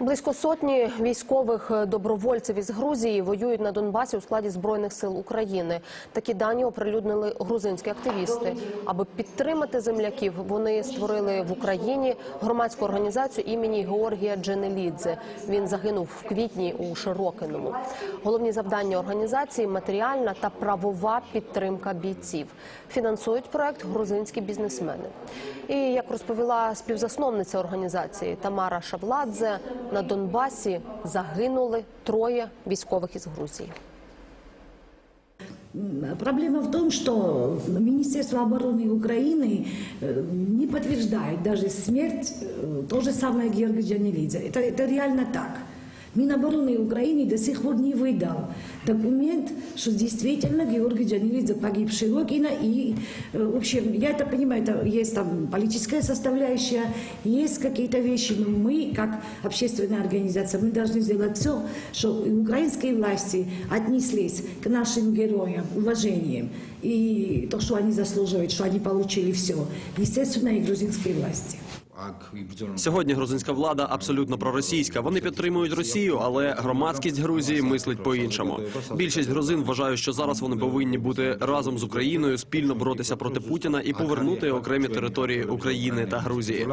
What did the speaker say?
Близько сотні військових добровольців із Грузії воюють на Донбасі у складі збройних сил України. Такі дані оприлюднили грузинські активісти. Аби підтримати земляків, вони створили в Україні громадську організацію імені Георгія Дженелідзе. Він загинув в квітні у Широкиному. Головні завдання організації матеріальна та правова підтримка бійців. Фінансують проект грузинські бізнесмени. І як розповіла співзасновниця організації Тамара Шавладзе, на Донбасі загинули троє військових із Грузії. Проблема в том, что Министерство обороны Украины э, не подтверждает даже смерть э, то же самое Георгия Джанилидзе. Это, это реально так. Минобороны Украины до сих пор не выдал документ, что действительно Георгий Джанилидзе погиб в Широкино. И, э, в общем, я это понимаю, это есть там политическая составляющая, есть какие-то вещи, но мы, как общественная организация, мы должны сделать все, чтобы украинские власти отнеслись к нашим героям уважением. И то, что они заслуживают, что они получили все. Естественно, и грузинские власти. Сьогодні грузинська влада абсолютно проросійська. Вони підтримують Росію, але громадськість Грузії мислить по-іншому. Більшість грузин вважають, що зараз вони повинні бути разом з Україною, спільно боротися проти Путіна і повернути окремі території України та Грузії.